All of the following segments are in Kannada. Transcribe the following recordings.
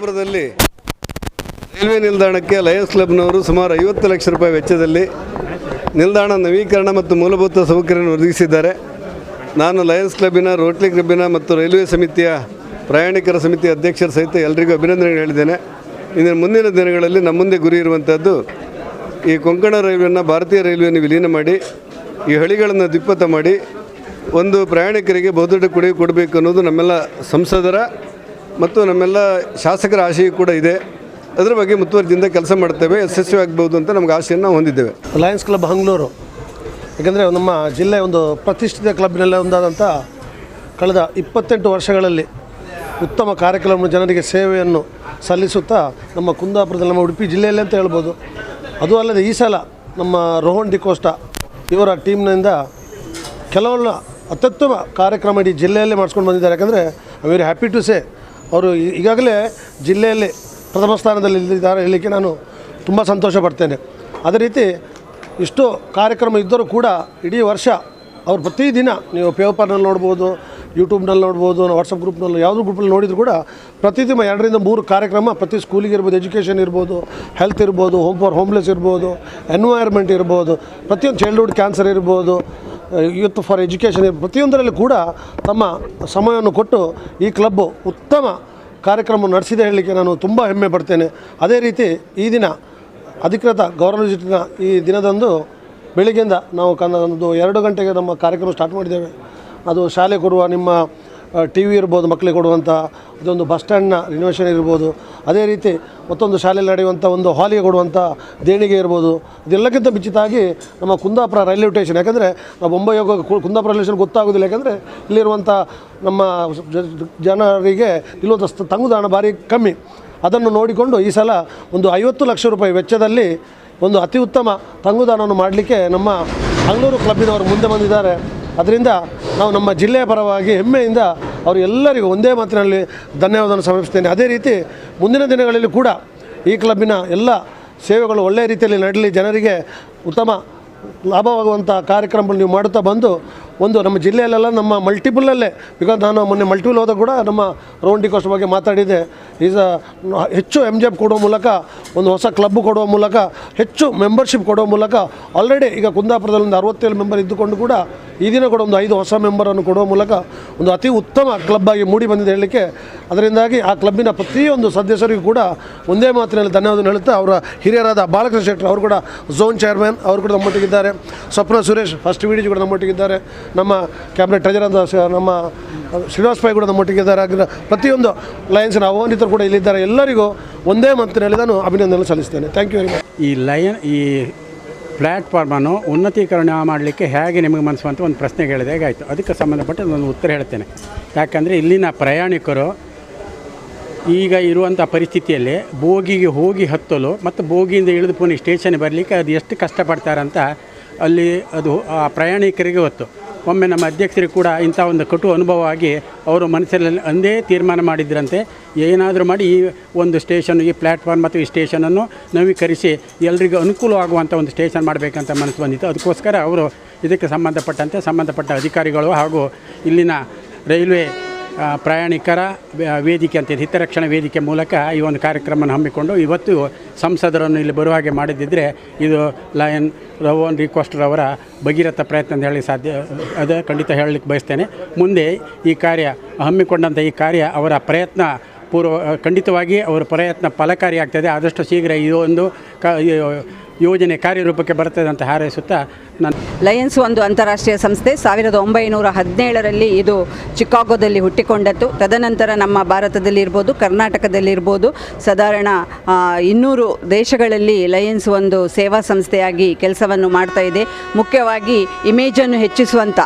ಪುರದಲ್ಲಿ ರೈಲ್ವೆ ನಿಲ್ದಾಣಕ್ಕೆ ಲಯನ್ಸ್ ಕ್ಲಬ್ನವರು ಸುಮಾರು ಐವತ್ತು ಲಕ್ಷ ರೂಪಾಯಿ ವೆಚ್ಚದಲ್ಲಿ ನಿಲ್ದಾಣ ನವೀಕರಣ ಮತ್ತು ಮೂಲಭೂತ ಸೌಕರ್ಯವನ್ನು ಒದಗಿಸಿದ್ದಾರೆ. ನಾನು ಲಯನ್ಸ್ ಕ್ಲಬ್ಬಿನ ರೋಟ್ಲಿ ಕ್ಲಬ್ಬಿನ ಮತ್ತು ರೈಲ್ವೆ ಸಮಿತಿಯ ಪ್ರಯಾಣಿಕರ ಸಮಿತಿಯ ಅಧ್ಯಕ್ಷರ ಸಹಿತ ಎಲ್ಲರಿಗೂ ಅಭಿನಂದನೆ ಹೇಳಿದ್ದೇನೆ ಇನ್ನು ಮುಂದಿನ ದಿನಗಳಲ್ಲಿ ನಮ್ಮ ಮುಂದೆ ಗುರಿ ಇರುವಂಥದ್ದು ಈ ಕೊಂಕಣ ರೈಲ್ವೆಯನ್ನು ಭಾರತೀಯ ರೈಲ್ವೆಯನ್ನು ವಿಲೀನ ಮಾಡಿ, ಈ ಹಳಿಗಳನ್ನು ದ್ವಿಪಥ ಮಾಡಿ, ಒಂದು ಪ್ರಯಾಣಿಕರಿಗೆ ಬಹುದೊಡ್ಡ ಕೊಡುಗೆ ಕೊಡಬೇಕು ಅನ್ನೋದು ನಮ್ಮೆಲ್ಲ ಸಂಸದರ ಮತ್ತು ನಮ್ಮೆಲ್ಲ ಶಾಸಕರ ಆಶಯ ಕೂಡ ಇದೆ. ಅದರ ಬಗ್ಗೆ ಮುತುವರ್ಜಿಯಿಂದ ಕೆಲಸ ಮಾಡ್ತೇವೆ, ಯಶಸ್ವಿ ಆಗ್ಬೋದು ಅಂತ ನಮ್ಗೆ ಆಶೆಯನ್ನು ಹೊಂದಿದ್ದೇವೆ. ಲಯನ್ಸ್ ಕ್ಲಬ್ ಹಂಗ್ಳೂರು ಏಕೆಂದರೆ ನಮ್ಮ ಜಿಲ್ಲೆ ಒಂದು ಪ್ರತಿಷ್ಠಿತ ಕ್ಲಬ್ನಲ್ಲಿ ಒಂದಾದಂಥ ಕಳೆದ ಇಪ್ಪತ್ತೆಂಟು ವರ್ಷಗಳಲ್ಲಿ ಉತ್ತಮ ಕಾರ್ಯಕ್ರಮ ಜನರಿಗೆ ಸೇವೆಯನ್ನು ಸಲ್ಲಿಸುತ್ತಾ ನಮ್ಮ ಕುಂದಾಪುರದಲ್ಲಿ, ನಮ್ಮ ಉಡುಪಿ ಜಿಲ್ಲೆಯಲ್ಲಿ ಅಂತ ಹೇಳ್ಬೋದು. ಅದು ಅಲ್ಲದೆ ಈ ಸಲ ನಮ್ಮ ರೋಹನ್ ಡಿಕೋಸ್ಟ ಇವರ ಟೀಮ್ನಿಂದ ಕೆಲವೊಂದು ಅತ್ಯುತ್ತಮ ಕಾರ್ಯಕ್ರಮ ಇಡೀ ಜಿಲ್ಲೆಯಲ್ಲೇ ಮಾಡಿಸ್ಕೊಂಡು ಬಂದಿದ್ದಾರೆ. ಯಾಕಂದರೆ I very happy to say ಅವರು ಈಗಾಗಲೇ ಜಿಲ್ಲೆಯಲ್ಲಿ ಪ್ರಥಮ ಸ್ಥಾನದಲ್ಲಿ ಇಲ್ಲಿದ್ದಾರೆ ಹೇಳಲಿಕ್ಕೆ ನಾನು ತುಂಬ ಸಂತೋಷ ಪಡ್ತೇನೆ. ಅದೇ ರೀತಿ ಇಷ್ಟು ಕಾರ್ಯಕ್ರಮ ಇದ್ದರೂ ಕೂಡ ಇಡೀ ವರ್ಷ ಅವ್ರು ಪ್ರತಿದಿನ ನೀವು ಪೇಪರ್ನಲ್ಲಿ ನೋಡ್ಬೋದು, ಯೂಟ್ಯೂಬ್ನಲ್ಲಿ ನೋಡ್ಬೋದು ವಾಟ್ಸಪ್ ಗ್ರೂಪ್ನಲ್ಲಿ ಯಾವುದೋ ಗ್ರೂಪಲ್ಲಿ ನೋಡಿದರೂ ಕೂಡ ಪ್ರತಿದಿನ ಎರಡರಿಂದ ಮೂರು ಕಾರ್ಯಕ್ರಮ ಪ್ರತಿ ಸ್ಕೂಲಿಗೆ ಇರ್ಬೋದು, ಎಜುಕೇಷನ್ ಇರ್ಬೋದು, ಹೆಲ್ತ್ ಇರ್ಬೋದು ಹೋಮ್ ಫಾರ್ ಹೋಮ್ಲೆಸ್ ಇರ್ಬೋದು ಎನ್ವೈರ್ಮೆಂಟ್ ಇರ್ಬೋದು, ಪ್ರತಿಯೊಂದು ಚೈಲ್ಡ್ಹುಡ್ ಕ್ಯಾನ್ಸರ್ ಇರ್ಬೋದು ಯೂತ್ ಫಾರ್ ಎಜುಕೇಷನ್ ಪ್ರತಿಯೊಂದರಲ್ಲಿ ಕೂಡ ತಮ್ಮ ಸಮಯವನ್ನು ಕೊಟ್ಟು ಈ ಕ್ಲಬ್ಬು ಉತ್ತಮ ಕಾರ್ಯಕ್ರಮ ನಡೆಸಿದೆ ಹೇಳಲಿಕ್ಕೆ ನಾನು ತುಂಬ ಹೆಮ್ಮೆ ಪಡ್ತೇನೆ. ಅದೇ ರೀತಿ ಈ ದಿನ ಅಧಿಕೃತ ಗೌರವಯುತ ಈ ದಿನದಂದು ಬೆಳಿಗ್ಗೆಯಿಂದ ನಾವು ಕನ್ನ ಒಂದು ಎರಡು ಗಂಟೆಗೆ ನಮ್ಮ ಕಾರ್ಯಕ್ರಮ ಸ್ಟಾರ್ಟ್ ಮಾಡಿದ್ದೇವೆ. ಅದು ಶಾಲೆ ಕೊಡುವ ನಿಮ್ಮ ಟಿ ವಿ ಇರ್ಬೋದು ಮಕ್ಕಳಿಗೆ ಕೊಡುವಂಥ ಅದೊಂದು ಬಸ್ ಸ್ಟ್ಯಾಂಡ್ನ ರಿನೋವೇಷನ್ ಇರ್ಬೋದು. ಅದೇ ರೀತಿ ಮತ್ತೊಂದು ಶಾಲೆಯಲ್ಲಿ ನಡೆಯುವಂಥ ಒಂದು ಹಾಲಿಗೆ ಕೊಡುವಂಥ ದೇಣಿಗೆ ಇರ್ಬೋದು. ಇದೆಲ್ಲಕ್ಕಿಂತ ಮಿಚಿತಾಗಿ ನಮ್ಮ ಕುಂದಾಪುರ ರೈಲ್ವೆ ಸ್ಟೇಷನ್ ಯಾಕಂದರೆ ನಾವು ಬೊಂಬೈ ಹೋಗೋ ಕುಂದಾಪುರ ರೈಲ್ವೆ ಸ್ಟೇಷನ್ ಗೊತ್ತಾಗೋದಿಲ್ಲ. ಯಾಕಂದರೆ ಇಲ್ಲಿರುವಂಥ ನಮ್ಮ ಜನರಿಗೆ ಇಲ್ಲೊಂದು ತಂಗುದಾಣ ಭಾರಿ ಕಮ್ಮಿ. ಅದನ್ನು ನೋಡಿಕೊಂಡು ಈ ಸಲ ಒಂದು ಐವತ್ತು ಲಕ್ಷ ರೂಪಾಯಿ ವೆಚ್ಚದಲ್ಲಿ ಒಂದು ಅತಿ ಉತ್ತಮ ತಂಗುದಾಣವನ್ನು ಮಾಡಲಿಕ್ಕೆ ನಮ್ಮ ಮಂಗಳೂರು ಕ್ಲಬ್ಬಿನವರು ಮುಂದೆ ಬಂದಿದ್ದಾರೆ. ಅದರಿಂದ ನಾವು ನಮ್ಮ ಜಿಲ್ಲೆಯ ಪರವಾಗಿ ಹೆಮ್ಮೆಯಿಂದ ಅವರು ಎಲ್ಲರಿಗೂ ಒಂದೇ ಮಾತಿನಲ್ಲಿ ಧನ್ಯವಾದವನ್ನು ಸಮರ್ಪಿಸ್ತೇನೆ ಅದೇ ರೀತಿ ಮುಂದಿನ ದಿನಗಳಲ್ಲಿ ಕೂಡ ಈ ಕ್ಲಬ್ಬಿನ ಎಲ್ಲ ಸೇವೆಗಳು ಒಳ್ಳೆಯ ರೀತಿಯಲ್ಲಿ ನಡಲಿ ಜನರಿಗೆ ಉತ್ತಮ ಲಾಭವಾಗುವಂಥ ಕಾರ್ಯಕ್ರಮಗಳು ನೀವು ಮಾಡುತ್ತಾ ಬಂದು ಒಂದು ನಮ್ಮ ಜಿಲ್ಲೆಯಲ್ಲೆಲ್ಲ ನಮ್ಮ ಮಲ್ಟಿಪಲಲ್ಲೇ ಬಿಕಾಸ್ ನಾನು ಮೊನ್ನೆ ಮಲ್ಟಿಪಲ್ ಹೋದಾಗ ಕೂಡ ನಮ್ಮ ರೌಂಡಿ ಕೋಸ್ಟ್ ಬಗ್ಗೆ ಮಾತಾಡಿದೆ ಈಸ್ ಹೆಚ್ಚು ಎಂ ಜೆಪ್ ಕೊಡುವ ಮೂಲಕ, ಒಂದು ಹೊಸ ಕ್ಲಬ್ ಕೊಡುವ ಮೂಲಕ, ಹೆಚ್ಚು ಮೆಂಬರ್ಶಿಪ್ ಕೊಡುವ ಮೂಲಕ ಆಲ್ರೆಡಿ ಈಗ ಕುಂದಾಪುರದಲ್ಲಿ ಒಂದು ಅರವತ್ತೇಳು ಮೆಂಬರ್ ಇದ್ದುಕೊಂಡು ಕೂಡ ಈ ದಿನ ಕೂಡ ಒಂದು ಐದು ಹೊಸ ಮೆಂಬರನ್ನು ಕೊಡುವ ಮೂಲಕ ಒಂದು ಅತಿ ಉತ್ತಮ ಕ್ಲಬ್ ಆಗಿ ಮೂಡಿ ಬಂದಿದೆ ಹೇಳಲಿಕ್ಕೆ. ಅದರಿಂದಾಗಿ ಆ ಕ್ಲಬ್ಬಿನ ಪ್ರತಿಯೊಂದು ಸದಸ್ಯರಿಗೂ ಕೂಡ ಒಂದೇ ಮಾತಿನಲ್ಲಿ ಧನ್ಯವಾದ ಹೇಳ್ತಾ ಅವರ ಹಿರಿಯರಾದ ಬಾಲಕೃಷ್ಣ ಶೆಟ್ಟರ್ ಅವರು ಕೂಡ ಝೋನ್ ಚೇರ್ಮನ್ ಅವರು ಕೂಡ ನಮ್ಮೊಟ್ಟಿಗಿದ್ದಾರೆ. ಸ್ವಪ್ನ ಸುರೇಶ್ ಫಸ್ಟ್ ವಿಡಿಜಿ ಕೂಡ ನಮ್ಮೊಟ್ಟಿಗಿದ್ದಾರೆ. ನಮ್ಮ ಕ್ಯಾಬಿನೆಟ್ ಟ್ರೆಜರ್ ಅಂತ ನಮ್ಮ ಶ್ರೀನಿವಾಸ ಪೈ ಕೂಡ ನಮ್ಮೊಟ್ಟಿಗೆ ಇದ್ದಾರೆ. ಪ್ರತಿಯೊಂದು ಲಯನ್ಸ್ನ ಆಹ್ವಾನಿತರು ಕೂಡ ಇಲ್ಲಿದ್ದಾರೆ ಎಲ್ಲರಿಗೂ ಒಂದೇ ಮಾತಿನಲ್ಲಿ ನಾನು ಅಭಿನಂದನೆ ಸಲ್ಲಿಸ್ತೇನೆ ಥ್ಯಾಂಕ್ ಯು ವೆರಿ ಮಚ್ ಈ ಲಯನ್ ಈ ಪ್ಲ್ಯಾಟ್ಫಾರ್ಮನ್ನು ಉನ್ನತೀಕರಣ ಮಾಡಲಿಕ್ಕೆ ಹೇಗೆ ನಿಮಗೆ ಮನಸ್ಸು ಅಂತ ಒಂದು ಪ್ರಶ್ನೆ ಕೇಳಿದೆ. ಹೇಗಾಯಿತು? ಅದಕ್ಕೆ ಸಂಬಂಧಪಟ್ಟ ನಾನು ಉತ್ತರ ಹೇಳ್ತೇನೆ. ಯಾಕಂದರೆ ಇಲ್ಲಿನ ಪ್ರಯಾಣಿಕರು ಈಗ ಇರುವಂಥ ಪರಿಸ್ಥಿತಿಯಲ್ಲಿ ಬೋಗಿಗೆ ಹೋಗಿ ಹತ್ತಲು ಮತ್ತು ಬೋಗಿಯಿಂದ ಇಳಿದು ಪುನಃ ಸ್ಟೇಷನ್ಗೆ ಬರಲಿಕ್ಕೆ ಅದು ಎಷ್ಟು ಕಷ್ಟಪಡ್ತಾರಂತ ಅಲ್ಲಿ ಅದು ಆ ಪ್ರಯಾಣಿಕರಿಗೆ ಗೊತ್ತು. ಒಮ್ಮೆ ನಮ್ಮ ಅಧ್ಯಕ್ಷರಿಗೆ ಕೂಡ ಇಂಥ ಒಂದು ಕಟು ಆಗಿ ಅವರು ಮನಸ್ಸಲ್ಲಿ ಅಂದೇ ತೀರ್ಮಾನ ಮಾಡಿದ್ರಂತೆ. ಏನಾದರೂ ಮಾಡಿ ಈ ಒಂದು ಸ್ಟೇಷನ್, ಈ ಪ್ಲ್ಯಾಟ್ಫಾರ್ಮ್ ಮತ್ತು ಈ ಸ್ಟೇಷನನ್ನು ನವೀಕರಿಸಿ ಎಲ್ರಿಗೂ ಅನುಕೂಲವಾಗುವಂಥ ಒಂದು ಸ್ಟೇಷನ್ ಮಾಡಬೇಕಂತ ಮನಸ್ಸು ಬಂದಿತ್ತು. ಅದಕ್ಕೋಸ್ಕರ ಅವರು ಇದಕ್ಕೆ ಸಂಬಂಧಪಟ್ಟಂತೆ ಸಂಬಂಧಪಟ್ಟ ಅಧಿಕಾರಿಗಳು ಹಾಗೂ ಇಲ್ಲಿನ ರೈಲ್ವೆ ಪ್ರಯಾಣಿಕರ ವೇದಿಕೆ ಅಂತ ಹಿತರಕ್ಷಣಾ ವೇದಿಕೆ ಮೂಲಕ ಈ ಒಂದು ಕಾರ್ಯಕ್ರಮವನ್ನು ಹಮ್ಮಿಕೊಂಡು ಇವತ್ತು ಸಂಸದರನ್ನು ಇಲ್ಲಿ ಬರುವ ಹಾಗೆ ಮಾಡಿದ್ದಿದ್ರೆ ಇದು ಲಯನ್ ರವನ್ ರಿಕ್ವೆಸ್ಟರ್ ಅವರ ಭಗೀರಥ ಪ್ರಯತ್ನ ಅಂತ ಹೇಳಿ ಸಾಧ್ಯ, ಅದು ಖಂಡಿತ ಹೇಳಲಿಕ್ಕೆ ಬಯಸ್ತೇನೆ. ಮುಂದೆ ಈ ಕಾರ್ಯ ಹಮ್ಮಿಕೊಂಡಂಥ ಈ ಕಾರ್ಯ ಅವರ ಪ್ರಯತ್ನ ಪೂರ್ವ, ಖಂಡಿತವಾಗಿ ಅವರ ಪ್ರಯತ್ನ ಫಲಕಾರಿಯಾಗ್ತದೆ ಆದಷ್ಟು ಶೀಘ್ರ ಈ ಒಂದು ಕ ಯೋಜನೆ ಕಾರ್ಯರೂಪಕ್ಕೆ ಬರ್ತದೆ ಅಂತ ಹಾರೈಸುತ್ತಾ ನಾನು ಲಯನ್ಸ್ ಒಂದು ಅಂತಾರಾಷ್ಟ್ರೀಯ ಸಂಸ್ಥೆ. ಸಾವಿರದ ಒಂಬೈನೂರ ಹದಿನೇಳರಲ್ಲಿ ಇದು ಚಿಕಾಗೋದಲ್ಲಿ ಹುಟ್ಟಿಕೊಂಡದ್ದು. ತದನಂತರ ನಮ್ಮ ಭಾರತದಲ್ಲಿರ್ಬೋದು, ಕರ್ನಾಟಕದಲ್ಲಿರ್ಬೋದು, ಸಾಧಾರಣ ಇನ್ನೂರು ದೇಶಗಳಲ್ಲಿ ಲಯನ್ಸ್ ಒಂದು ಸೇವಾ ಸಂಸ್ಥೆಯಾಗಿ ಕೆಲಸವನ್ನು ಮಾಡ್ತಾ ಇದೆ. ಮುಖ್ಯವಾಗಿ ಇಮೇಜನ್ನು ಹೆಚ್ಚಿಸುವಂಥ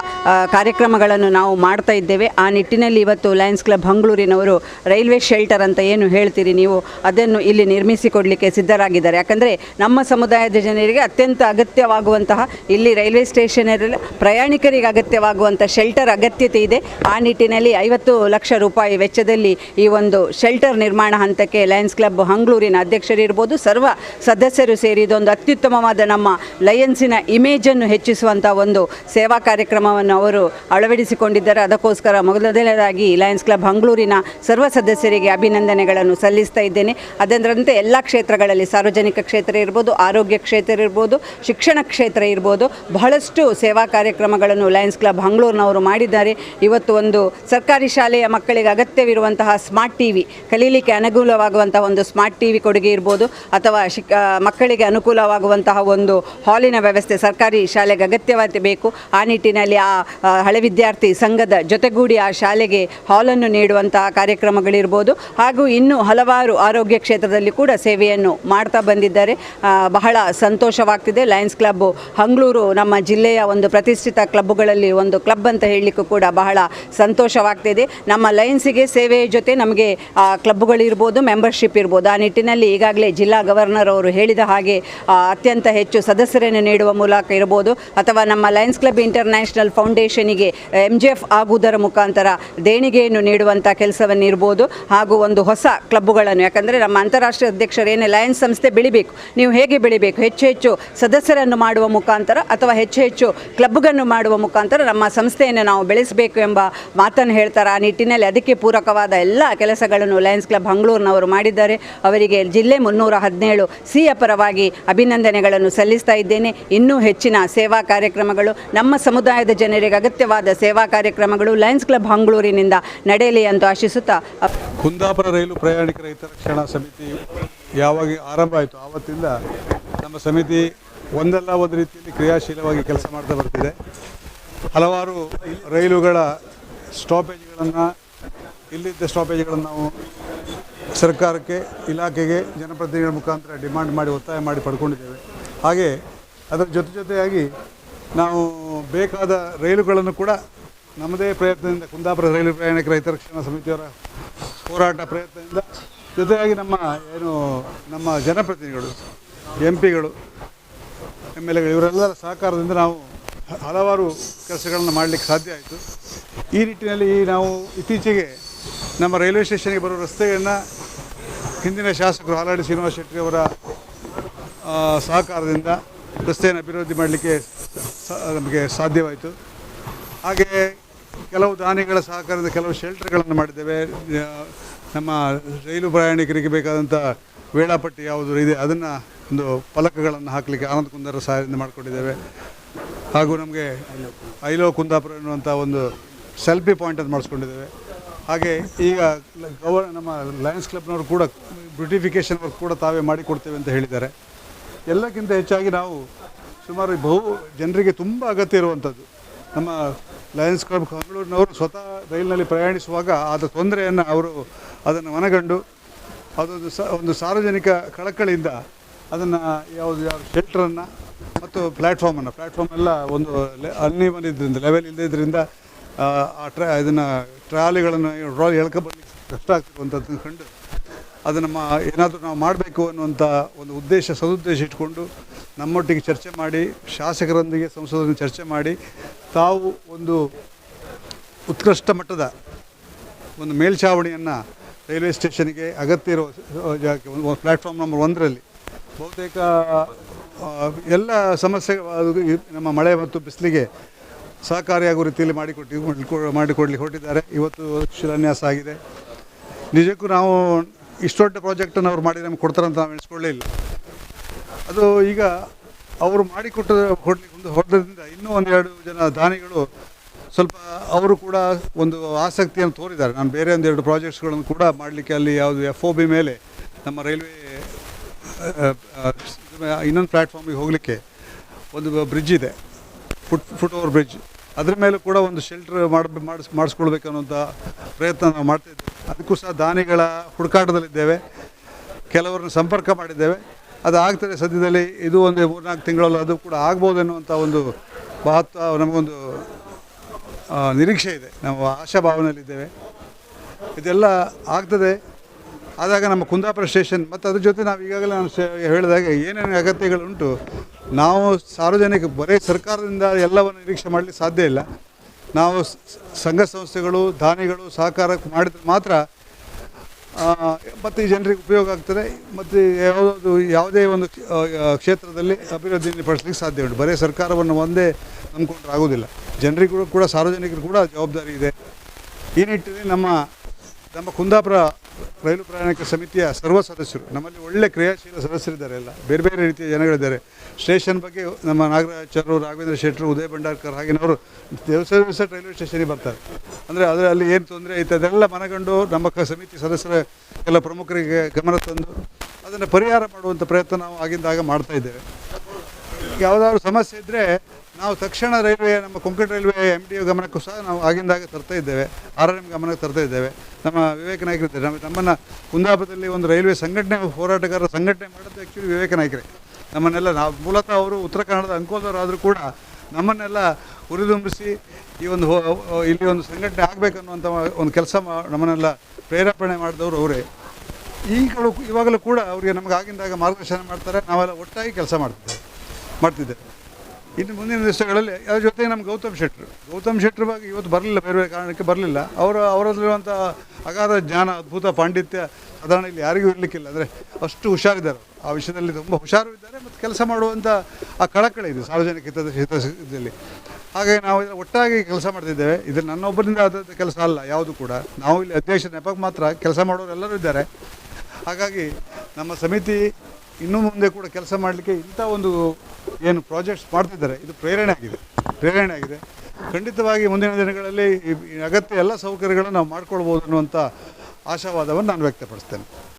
ಕಾರ್ಯಕ್ರಮಗಳನ್ನು ನಾವು ಮಾಡ್ತಾ ಇದ್ದೇವೆ. ಆ ನಿಟ್ಟಿನಲ್ಲಿ ಇವತ್ತು ಲಯನ್ಸ್ ಕ್ಲಬ್ ಮಂಗಳೂರಿನವರು ರೈಲ್ವೆ ಶೆಲ್ಟರ್ ಅಂತ ಏನು ಹೇಳ್ತೀರಿ ನೀವು, ಅದನ್ನು ಇಲ್ಲಿ ನಿರ್ಮಿಸಿಕೊಡಲಿಕ್ಕೆ ಸಿದ್ಧರಾಗಿದ್ದಾರೆ. ಯಾಕಂದರೆ ನಮ್ಮ ಸಮುದಾಯದ ಜನರಿಗೆ ಅತ್ಯಂತ ಅಗತ್ಯವಾಗುವಂತಹ ಇಲ್ಲಿ ರೈಲ್ವೆ ರೈಲ್ವೆ ಸ್ಟೇಷನಲ್ಲಿ ಪ್ರಯಾಣಿಕರಿಗೆ ಅಗತ್ಯವಾಗುವಂಥ ಶೆಲ್ಟರ್ ಅಗತ್ಯತೆ ಇದೆ. ಆ ನಿಟ್ಟಿನಲ್ಲಿ ಐವತ್ತು ಲಕ್ಷ ರೂಪಾಯಿ ವೆಚ್ಚದಲ್ಲಿ ಈ ಒಂದು ಶೆಲ್ಟರ್ ನಿರ್ಮಾಣ ಹಂತಕ್ಕೆ ಲಯನ್ಸ್ ಕ್ಲಬ್ ಹಂಗ್ಳೂರಿನ ಅಧ್ಯಕ್ಷರಿರ್ಬೋದು ಸರ್ವ ಸದಸ್ಯರು ಸೇರಿ ಇದೊಂದು ಅತ್ಯುತ್ತಮವಾದ ನಮ್ಮ ಲಯನ್ಸಿನ ಇಮೇಜನ್ನು ಹೆಚ್ಚಿಸುವಂಥ ಒಂದು ಸೇವಾ ಕಾರ್ಯಕ್ರಮವನ್ನು ಅವರು ಅಳವಡಿಸಿಕೊಂಡಿದ್ದಾರೆ. ಅದಕ್ಕೋಸ್ಕರ ಮೊದಲನೇದಾಗಿ ಲಯನ್ಸ್ ಕ್ಲಬ್ ಹಂಗ್ಳೂರಿನ ಸರ್ವ ಸದಸ್ಯರಿಗೆ ಅಭಿನಂದನೆಗಳನ್ನು ಸಲ್ಲಿಸ್ತಾ ಇದ್ದೇನೆ. ಅದರಂತೆ ಎಲ್ಲ ಕ್ಷೇತ್ರಗಳಲ್ಲಿ ಸಾರ್ವಜನಿಕ ಕ್ಷೇತ್ರ ಇರ್ಬೋದು, ಆರೋಗ್ಯ ಕ್ಷೇತ್ರ ಇರ್ಬೋದು, ಶಿಕ್ಷಣ ಕ್ಷೇತ್ರ ಇರ್ಬೋದು ಬಹಳಷ್ಟು ಸೇವಾ ಕಾರ್ಯಕ್ರಮಗಳನ್ನು ಲಯನ್ಸ್ ಕ್ಲಬ್ ಹಂಗ್ಳೂರ್ನವರು ಮಾಡಿದ್ದಾರೆ. ಇವತ್ತು ಒಂದು ಸರ್ಕಾರಿ ಶಾಲೆಯ ಮಕ್ಕಳಿಗೆ ಅಗತ್ಯವಿರುವಂತಹ ಸ್ಮಾರ್ಟ್ ಟಿ ವಿ ಕಲೀಲಿಕ್ಕೆ ಅನುಕೂಲವಾಗುವಂತಹ ಒಂದು ಸ್ಮಾರ್ಟ್ ಟಿ ವಿ ಕೊಡುಗೆ ಇರ್ಬೋದು ಅಥವಾ ಶಿಕ್ ಮಕ್ಕಳಿಗೆ ಅನುಕೂಲವಾಗುವಂತಹ ಒಂದು ಹಾಲಿನ ವ್ಯವಸ್ಥೆ ಸರ್ಕಾರಿ ಶಾಲೆಗೆ ಅಗತ್ಯವಾಗಿ ಬೇಕು. ಆ ನಿಟ್ಟಿನಲ್ಲಿ ಆ, ಹಳೆ ವಿದ್ಯಾರ್ಥಿ ಸಂಘದ ಜೊತೆಗೂಡಿ ಆ ಶಾಲೆಗೆ ಹಾಲನ್ನು ನೀಡುವಂತಹ ಕಾರ್ಯಕ್ರಮಗಳಿರ್ಬೋದು ಹಾಗೂ ಇನ್ನೂ ಹಲವಾರು ಆರೋಗ್ಯ ಕ್ಷೇತ್ರದಲ್ಲಿ ಕೂಡ ಸೇವೆಯನ್ನು ಮಾಡ್ತಾ ಬಂದಿದ್ದಾರೆ. ಬಹಳ ಸಂತೋಷವಾಗ್ತಿದೆ. ಲಯನ್ಸ್ ಕ್ಲಬ್ ಹಂಗ್ಳೂರು ನಮ್ಮ ಜಿಲ್ಲೆಯ ಒಂದು ಪ್ರತಿಷ್ಠಿತ ಕ್ಲಬ್ಗಳಲ್ಲಿ ಒಂದು ಕ್ಲಬ್ ಅಂತ ಹೇಳಲಿಕ್ಕೂ ಕೂಡ ಬಹಳ ಸಂತೋಷವಾಗ್ತಿದೆ ನಮ್ಮ ಲಯನ್ಸಿಗೆ ಸೇವೆಯ ಜೊತೆ ನಮಗೆ ಕ್ಲಬ್ಗಳಿರ್ಬೋದು ಮೆಂಬರ್ಶಿಪ್ ಇರ್ಬೋದು. ಆ ನಿಟ್ಟಿನಲ್ಲಿ ಈಗಾಗಲೇ ಜಿಲ್ಲಾ ಗವರ್ನರ್ ಅವರು ಹೇಳಿದ ಹಾಗೆ ಅತ್ಯಂತ ಹೆಚ್ಚು ಸದಸ್ಯರನ್ನು ನೀಡುವ ಮೂಲಕ ಇರ್ಬೋದು. ಅಥವಾ ನಮ್ಮ ಲಯನ್ಸ್ ಕ್ಲಬ್ ಇಂಟರ್ನ್ಯಾಷನಲ್ ಫೌಂಡೇಶನಿಗೆ ಎಂ ಜಿ ಎಫ್ ಆಗುವುದರ ಮುಖಾಂತರ ದೇಣಿಗೆಯನ್ನು ನೀಡುವಂಥ ಕೆಲಸವನ್ನು ಇರ್ಬೋದು ಹಾಗೂ ಒಂದು ಹೊಸ ಕ್ಲಬ್ಗಳನ್ನು, ಯಾಕಂದರೆ ನಮ್ಮ ಅಂತಾರಾಷ್ಟ್ರೀಯ ಅಧ್ಯಕ್ಷರು ಏನೇ ಲಯನ್ಸ್ ಸಂಸ್ಥೆ ಬೆಳಿಬೇಕು. ನೀವು ಹೇಗೆ ಬೆಳಿಬೇಕು? ಹೆಚ್ಚು ಹೆಚ್ಚು ಸದಸ್ಯರನ್ನು ಮಾಡುವ ಮುಖಾಂತರ ಅಥವಾ ಹೆಚ್ಚು ಹೆಚ್ಚು ಕ್ಲಬ್ಗಳನ್ನು ಮಾಡುವ ಮುಖಾಂತರ ನಮ್ಮ ಸಂಸ್ಥೆಯನ್ನು ನಾವು ಬೆಳೆಸಬೇಕು ಎಂಬ ಮಾತನ್ನು ಹೇಳ್ತಾರೆ. ಆ ನಿಟ್ಟಿನಲ್ಲಿ ಅದಕ್ಕೆ ಪೂರಕವಾದ ಎಲ್ಲ ಕೆಲಸಗಳನ್ನು ಲಯನ್ಸ್ ಕ್ಲಬ್ ಹಂಗ್ಳೂರಿನವರು ಮಾಡಿದ್ದಾರೆ. ಅವರಿಗೆ ಜಿಲ್ಲೆ ಮುನ್ನೂರ ಹದಿನೇಳು ಸಿಯ ಪರವಾಗಿ ಅಭಿನಂದನೆಗಳನ್ನು ಸಲ್ಲಿಸ್ತಾ ಇದ್ದೇನೆ. ಇನ್ನೂ ಹೆಚ್ಚಿನ ಸೇವಾ ಕಾರ್ಯಕ್ರಮಗಳು, ನಮ್ಮ ಸಮುದಾಯದ ಜನರಿಗೆ ಅಗತ್ಯವಾದ ಸೇವಾ ಕಾರ್ಯಕ್ರಮಗಳು ಲಯನ್ಸ್ ಕ್ಲಬ್ ಹಂಗ್ಳೂರಿನಿಂದ ನಡೆಯಲಿ ಎಂದು ಆಶಿಸುತ್ತಾ ಕುಂದಾಪುರ ರೈಲು ಪ್ರಯಾಣಿಕರ ಹಿತರಕ್ಷಣಾ ಸಮಿತಿ ಯಾವಾಗ ಆರಂಭ ಆಯಿತು? ಆವತ್ತಿಂದ ನಮ್ಮ ಸಮಿತಿ ಒಂದಲ್ಲ ಒಂದು ರೀತಿಯಲ್ಲಿ ಕ್ರಿಯಾಶೀಲವಾಗಿ ಕೆಲಸ ಮಾಡ್ತಾ ಬರ್ತಿದೆ. ಹಲವಾರು ರೈಲುಗಳ ಸ್ಟಾಪೇಜ್ಗಳನ್ನು ಇಲ್ಲಿದ್ದ ಸ್ಟಾಪೇಜ್ಗಳನ್ನು ನಾವು ಸರ್ಕಾರಕ್ಕೆ, ಇಲಾಖೆಗೆ, ಜನಪ್ರತಿನಿಧಿಗಳ ಮುಖಾಂತರ ಡಿಮಾಂಡ್ ಮಾಡಿ, ಒತ್ತಾಯ ಮಾಡಿ ಪಡ್ಕೊಂಡಿದ್ದೇವೆ. ಹಾಗೆ ಅದರ ಜೊತೆ ಜೊತೆಯಾಗಿ ನಾವು ಬೇಕಾದ ರೈಲುಗಳನ್ನು ಕೂಡ ನಮ್ಮದೇ ಪ್ರಯತ್ನದಿಂದ, ಕುಂದಾಪುರ ರೈಲು ಪ್ರಯಾಣಿಕ ರೈತ ರಕ್ಷಣಾ ಸಮಿತಿಯವರ ಹೋರಾಟ ಪ್ರಯತ್ನದಿಂದ ಜೊತೆಯಾಗಿ ನಮ್ಮ ಏನು, ನಮ್ಮ ಜನಪ್ರತಿನಿಧಿಗಳು ಎಂ ಪಿಗಳು ಎಂ ಎಲ್ ಎಗಳು, ಇವರೆಲ್ಲರ ಸಹಕಾರದಿಂದ ನಾವು ಹಲವಾರು ಕೆಲಸಗಳನ್ನು ಮಾಡಲಿಕ್ಕೆ ಸಾಧ್ಯ ಆಯಿತು. ಈ ನಿಟ್ಟಿನಲ್ಲಿ ನಾವು ಇತ್ತೀಚೆಗೆ ನಮ್ಮ ರೈಲ್ವೆ ಸ್ಟೇಷನ್ಗೆ ಬರುವ ರಸ್ತೆಯನ್ನು ಹಿಂದಿನ ಶಾಸಕರು ಹಾಲಾಡಿ ಶ್ರೀನಿವಾಸ ಶೆಟ್ಟಿ ಅವರ ಸಹಕಾರದಿಂದ ರಸ್ತೆಯನ್ನು ಅಭಿವೃದ್ಧಿ ಮಾಡಲಿಕ್ಕೆ ನಮಗೆ ಸಾಧ್ಯವಾಯಿತು. ಹಾಗೆ ಕೆಲವು ದಾನಿಗಳ ಸಹಕಾರದಿಂದ ಕೆಲವು ಶೆಲ್ಟರ್ಗಳನ್ನು ಮಾಡಿದ್ದೇವೆ. ನಮ್ಮ ರೈಲು ಪ್ರಯಾಣಿಕರಿಗೆ ಬೇಕಾದಂಥ ವೇಳಾಪಟ್ಟಿ ಯಾವುದು ಇದೆ, ಅದನ್ನು ಒಂದು ಫಲಕಗಳನ್ನು ಹಾಕಲಿಕ್ಕೆ ಆನಂದ ಕುಂದರ ಸಹಾಯದಿಂದ ಮಾಡಿಕೊಂಡಿದ್ದೇವೆ. ಹಾಗೂ ನಮಗೆ ಐಲೋ ಕುಂದಾಪುರ ಎನ್ನುವಂಥ ಒಂದು ಸೆಲ್ಫಿ ಪಾಯಿಂಟ್ ಅಂತ ಮಾಡಿಸ್ಕೊಂಡಿದ್ದೇವೆ. ಹಾಗೆ ಈಗ ಗವರ್ ನಮ್ಮ ಲಯನ್ಸ್ ಕ್ಲಬ್ನವರು ಕೂಡ ಬ್ಯೂಟಿಫಿಕೇಷನ್ ವರ್ಕ್ ಕೂಡ ತಾವೇ ಮಾಡಿಕೊಡ್ತೇವೆ ಅಂತ ಹೇಳಿದ್ದಾರೆ. ಎಲ್ಲಕ್ಕಿಂತ ಹೆಚ್ಚಾಗಿ ನಾವು ಸುಮಾರು ಬಹು ಜನರಿಗೆ ತುಂಬ ಅಗತ್ಯ ಇರುವಂಥದ್ದು. ನಮ್ಮ ಲಯನ್ಸ್ ಕ್ಲಬ್ ಮಂಗಳೂರಿನವರು ಸ್ವತಃ ರೈಲಿನಲ್ಲಿ ಪ್ರಯಾಣಿಸುವಾಗ ಆದ ತೊಂದರೆಯನ್ನು ಅವರು ಅದನ್ನು ಮನಗಂಡು ಅದೊಂದು ಸ, ಒಂದು ಸಾರ್ವಜನಿಕ ಕಳಕಳಿಯಿಂದ ಅದನ್ನು ಯಾವುದು ಯಾವ ಶೆಲ್ಟ್ರನ್ನು ಮತ್ತು ಪ್ಲ್ಯಾಟ್ಫಾರ್ಮನ್ನು ಪ್ಲ್ಯಾಟ್ಫಾರ್ಮ್ ಎಲ್ಲ ಒಂದು ಅನ್ನಿ ಬಂದಿದ್ದರಿಂದ ಲೆವೆಲ್ ಇಲ್ಲದಿದ್ದರಿಂದ ಆ, ಟ್ರಾ ಇದನ್ನು ಟ್ರಾಲಿಗಳನ್ನು ಟ್ರಾಲಿ ಎಳ್ಕೊಬರ್ಲಿಕ್ಕೆ ಕಷ್ಟ ಆಗ್ತಿರುವಂಥದ್ದನ್ನು ಕಂಡು ಅದನ್ನು ಮಾ ಏನಾದರೂ ನಾವು ಮಾಡಬೇಕು ಅನ್ನುವಂಥ ಒಂದು ಉದ್ದೇಶ ಸದುದ್ದೇಶ ಇಟ್ಕೊಂಡು ನಮ್ಮೊಟ್ಟಿಗೆ ಚರ್ಚೆ ಮಾಡಿ ಶಾಸಕರೊಂದಿಗೆ ಸಂಸದರೊಂದಿಗೆ ಚರ್ಚೆ ಮಾಡಿ ತಾವು ಒಂದು ಉತ್ಕೃಷ್ಟ ಮಟ್ಟದ ಒಂದು ಮೇಲ್ಛಾವಣಿಯನ್ನು ರೈಲ್ವೆ ಸ್ಟೇಷನ್ಗೆ ಅಗತ್ಯ ಇರೋ ಒಂದು ಪ್ಲ್ಯಾಟ್ಫಾರ್ಮ್ ನಂಬರ್ ಒಂದರಲ್ಲಿ ಬಹುತೇಕ ಎಲ್ಲ ಸಮಸ್ಯೆ ನಮ್ಮ ಮಳೆ ಮತ್ತು ಬಿಸಿಲಿಗೆ ಸಹಕಾರಿಯಾಗುವ ರೀತಿಯಲ್ಲಿ ಮಾಡಿಕೊಟ್ಟು ಮಾಡಿಕೊ- ಮಾಡಿಕೊಡ್ಲಿಕ್ಕೆ ಹೊರಟಿದ್ದಾರೆ. ಇವತ್ತು ಶಿಲಾನ್ಯಾಸ ಆಗಿದೆ. ನಿಜಕ್ಕೂ ನಾವು ಇಷ್ಟು ದೊಡ್ಡ ಪ್ರಾಜೆಕ್ಟನ್ನು ಅವ್ರು ಮಾಡಿ ನಮ್ಗೆ ಅಂತ ನಾವು ಎಣಿಸ್ಕೊಳ್ಳೇ ಇಲ್ಲ. ಅದು ಈಗ ಅವರು ಮಾಡಿಕೊಟ್ಟ ಕೊಡ್ಲಿಕ್ಕೆ ಒಂದು ಹೊಡೆದ್ರಿಂದ ಇನ್ನೂ ಒಂದೆರಡು ಜನ ದಾನಿಗಳು ಸ್ವಲ್ಪ ಅವರು ಕೂಡ ಒಂದು ಆಸಕ್ತಿಯನ್ನು ತೋರಿದ್ದಾರೆ. ನಾನು ಬೇರೆ ಒಂದೆರಡು ಪ್ರಾಜೆಕ್ಟ್ಸ್ಗಳನ್ನು ಕೂಡ ಮಾಡಲಿಕ್ಕೆ ಅಲ್ಲಿ ಯಾವುದು ಎಫ್ ಒ ಬಿ ಮೇಲೆ ನಮ್ಮ ರೈಲ್ವೆ ಇನ್ನೊಂದು ಪ್ಲ್ಯಾಟ್ಫಾರ್ಮಿಗೆ ಹೋಗಲಿಕ್ಕೆ ಒಂದು ಬ್ರಿಡ್ಜ್ ಇದೆ. ಫುಟ್ ಫುಟ್ ಓವರ್ ಬ್ರಿಡ್ಜ್ ಅದ್ರ ಮೇಲೂ ಕೂಡ ಒಂದು ಶೆಲ್ಟರ್ ಮಾಡಿ, ಮಾಡಿಸ್ ಮಾಡಿಸ್ಕೊಳ್ಬೇಕನ್ನುವಂಥ ಪ್ರಯತ್ನ ನಾವು ಮಾಡ್ತಾ ಇದ್ದೇವೆ. ಅದಕ್ಕೂ ಸಹ ದಾನಿಗಳ ಹುಡುಕಾಟದಲ್ಲಿದ್ದೇವೆ. ಕೆಲವರನ್ನು ಸಂಪರ್ಕ ಮಾಡಿದ್ದೇವೆ. ಅದು ಆಗ್ತದೆ ಸದ್ಯದಲ್ಲಿ. ಇದು ಒಂದು ಮೂರ್ನಾಲ್ಕು ತಿಂಗಳಲ್ಲಿ ಅದು ಕೂಡ ಆಗ್ಬೋದು ಎನ್ನುವಂಥ ಒಂದು ಮಹತ್ವ, ನಮಗೊಂದು ನಿರೀಕ್ಷೆ ಇದೆ. ನಾವು ಆಶಾಭಾವನೆಯಲ್ಲಿದ್ದೇವೆ ಇದೆಲ್ಲ ಆಗ್ತದೆ. ಆದಾಗ ನಮ್ಮ ಕುಂದಾಪುರ ಸ್ಟೇಷನ್, ಮತ್ತು ಅದ್ರ ಜೊತೆ ನಾವು ಈಗಾಗಲೇ ನಾನು ಹೇಳಿದಾಗ ಏನೇನು ಅಗತ್ಯಗಳುಂಟು, ನಾವು ಸಾರ್ವಜನಿಕ ಬರೀ ಸರ್ಕಾರದಿಂದ ಎಲ್ಲವನ್ನು ನಿರೀಕ್ಷೆ ಮಾಡಲಿಕ್ಕೆ ಸಾಧ್ಯ ಇಲ್ಲ. ನಾವು ಸಂಘ ಸಂಸ್ಥೆಗಳು, ದಾನಿಗಳು ಸಹಕಾರ ಮಾಡಿದ್ರೆ ಮಾತ್ರ ಮತ್ತು ಈ ಜನರಿಗೆ ಉಪಯೋಗ ಆಗ್ತದೆ. ಮತ್ತು ಯಾವುದಾದ್ರು ಯಾವುದೇ ಒಂದು ಕ್ಷೇತ್ರದಲ್ಲಿ ಅಭಿವೃದ್ಧಿಯನ್ನು ಪಡಿಸ್ಲಿಕ್ಕೆ ಸಾಧ್ಯ ಉಂಟು. ಬರೀ ಸರ್ಕಾರವನ್ನು ಒಂದೇ ನಂಬಿಕೊಂಡ್ರೆ ಆಗೋದಿಲ್ಲ ಜನರಿಗೂ ಕೂಡ ಸಾರ್ವಜನಿಕರು ಕೂಡ ಜವಾಬ್ದಾರಿ ಇದೆ. ಈ ನಿಟ್ಟಿನಲ್ಲಿ ನಮ್ಮ ನಮ್ಮ ಕುಂದಾಪುರ ರೈಲು ಪ್ರಯಾಣಿಕ ಸಮಿತಿಯ ಸರ್ವ ಸದಸ್ಯರು, ನಮ್ಮಲ್ಲಿ ಒಳ್ಳೆ ಕ್ರಿಯಾಶೀಲ ಸದಸ್ಯರಿದ್ದಾರೆ ಎಲ್ಲ. ಬೇರೆ ಬೇರೆ ರೀತಿಯ ಜನಗಳಿದ್ದಾರೆ. ಸ್ಟೇಷನ್ ಬಗ್ಗೆ ನಮ್ಮ ನಾಗರಾಜರು, ರಾಘವೇಂದ್ರ ಶೆಟ್ಟರು, ಉದಯ ಭಂಡಾರ್ಕರ್ ಹಾಗೆನವರು ದಿವಸ ದಿವಸ ರೈಲ್ವೆ ಸ್ಟೇಷನಿಗೆ ಬರ್ತಾರೆ. ಅಂದರೆ ಅದರ ಅಲ್ಲಿ ಏನು ತೊಂದರೆ ಐತೆ ಅದೆಲ್ಲ ಮನಗಂಡು ನಮ್ಮ ಸಮಿತಿ ಸದಸ್ಯರ ಎಲ್ಲ ಪ್ರಮುಖರಿಗೆ ಗಮನ ತಂದು ಅದನ್ನು ಪರಿಹಾರ ಮಾಡುವಂಥ ಪ್ರಯತ್ನ ನಾವು ಆಗಿಂದಾಗ ಮಾಡ್ತಾ ಇದ್ದೇವೆ. ಯಾವುದಾದ್ರು ಸಮಸ್ಯೆ ಇದ್ದರೆ ನಾವು ತಕ್ಷಣ ರೈಲ್ವೆ, ನಮ್ಮ ಕೊಂಕಣ ರೈಲ್ವೆ ಎಂ ಡಿ ಗಮನಕ್ಕೂ ಸಹ ನಾವು ಆಗಿಂದಾಗ ತರ್ತಾ ಇದ್ದೇವೆ. ಆರ್ ಆರ್ ಎಂ ಗಮನಕ್ಕೆ ತರ್ತಾ ಇದ್ದೇವೆ. ನಮ್ಮ ವಿವೇಕ ನಾಯಕರಿದ್ದಾರೆ ನಮ್ಮ ನಮ್ಮನ್ನು ಕುಂದಾಪುರದಲ್ಲಿ ಒಂದು ರೈಲ್ವೆ ಸಂಘಟನೆ, ಹೋರಾಟಗಾರರ ಸಂಘಟನೆ ಮಾಡೋದು ಆ್ಯಕ್ಚುಲಿ ವಿವೇಕ ನಾಯಕರೇ. ನಮ್ಮನ್ನೆಲ್ಲ ನಾವು ಮೂಲತಃ ಅವರು ಉತ್ತರ ಕನ್ನಡದ ಅಂಕೋಲದವರಾದರೂ ಕೂಡ ನಮ್ಮನ್ನೆಲ್ಲ ಹುರಿದುಂಬಿಸಿ ಈ ಒಂದು ಇಲ್ಲಿ ಒಂದು ಸಂಘಟನೆ ಆಗಬೇಕನ್ನುವಂಥ ಒಂದು ಕೆಲಸ ನಮ್ಮನ್ನೆಲ್ಲ ಪ್ರೇರೇಪಣೆ ಮಾಡಿದವರು ಅವರೇ. ಈಗಲೂ ಇವಾಗಲೂ ಕೂಡ ಅವರಿಗೆ ನಮಗೆ ಆಗಿಂದಾಗ ಮಾರ್ಗದರ್ಶನ ಮಾಡ್ತಾರೆ. ನಾವೆಲ್ಲ ಒಟ್ಟಾಗಿ ಕೆಲಸ ಮಾಡ್ತಿದ್ದೇವೆ ಮಾಡ್ತಿದ್ದೇವೆ. ಇನ್ನು ಮುಂದಿನ ದಿವಸಗಳಲ್ಲಿ ಅದ್ರ ಜೊತೆಗೆ ನಮ್ಮ ಗೌತಮ್ ಶೆಟ್ಟರು. ಗೌತಮ್ ಶೆಟ್ಟರ್ ಬಗ್ಗೆ ಇವತ್ತು ಬರಲಿಲ್ಲ, ಬೇರೆ ಬೇರೆ ಕಾರಣಕ್ಕೆ ಬರಲಿಲ್ಲ. ಅವರು ಅವರಲ್ಲಿರುವಂಥ ಅಗಾಧ ಜ್ಞಾನ, ಅದ್ಭುತ ಪಾಂಡಿತ್ಯ ಸಾಧಾರಣ ಇಲ್ಲಿ ಯಾರಿಗೂ ಇರಲಿಕ್ಕಿಲ್ಲ. ಅಂದರೆ ಅಷ್ಟು ಹುಷಾರಿದ್ದಾರೆ. ಆ ವಿಷಯದಲ್ಲಿ ತುಂಬ ಹುಷಾರು ಇದ್ದಾರೆ ಮತ್ತು ಕೆಲಸ ಮಾಡುವಂಥ ಆ ಕಳಕಳಿ ಇದೆ ಸಾರ್ವಜನಿಕ ಹಿತದ ಹಿತದಲ್ಲಿ. ಹಾಗಾಗಿ ನಾವು ಒಟ್ಟಾಗಿ ಕೆಲಸ ಮಾಡ್ತಿದ್ದೇವೆ. ಇದು ನನ್ನೊಬ್ಬರಿಂದ ಆದಂಥ ಕೆಲಸ ಅಲ್ಲ, ಯಾವುದು ಕೂಡ. ನಾವು ಇಲ್ಲಿ ಅಧ್ಯಕ್ಷ ನೆಪಕ್ಕೆ ಮಾತ್ರ ಕೆಲಸ ಮಾಡೋರು ಎಲ್ಲರೂ ಇದ್ದಾರೆ. ಹಾಗಾಗಿ ನಮ್ಮ ಸಮಿತಿ ಇನ್ನು ಮುಂದೆ ಕೂಡ ಕೆಲಸ ಮಾಡಲಿಕ್ಕೆ ಇಂಥ ಒಂದು ಏನು ಪ್ರಾಜೆಕ್ಟ್ಸ್ ಮಾಡ್ತಿದ್ದಾರೆ. ಇದು ಪ್ರೇರಣೆ ಆಗಿದೆ. ಪ್ರೇರಣೆ ಆಗಿದೆ. ಖಂಡಿತವಾಗಿ ಮುಂದಿನ ದಿನಗಳಲ್ಲಿ ಅಗತ್ಯ ಎಲ್ಲ ಸೌಕರ್ಯಗಳನ್ನು ನಾವು ಮಾಡ್ಕೊಳ್ಬೋದು ಅನ್ನುವಂಥ ಆಶಾವಾದವನ್ನು ನಾನು ವ್ಯಕ್ತಪಡಿಸ್ತೇನೆ.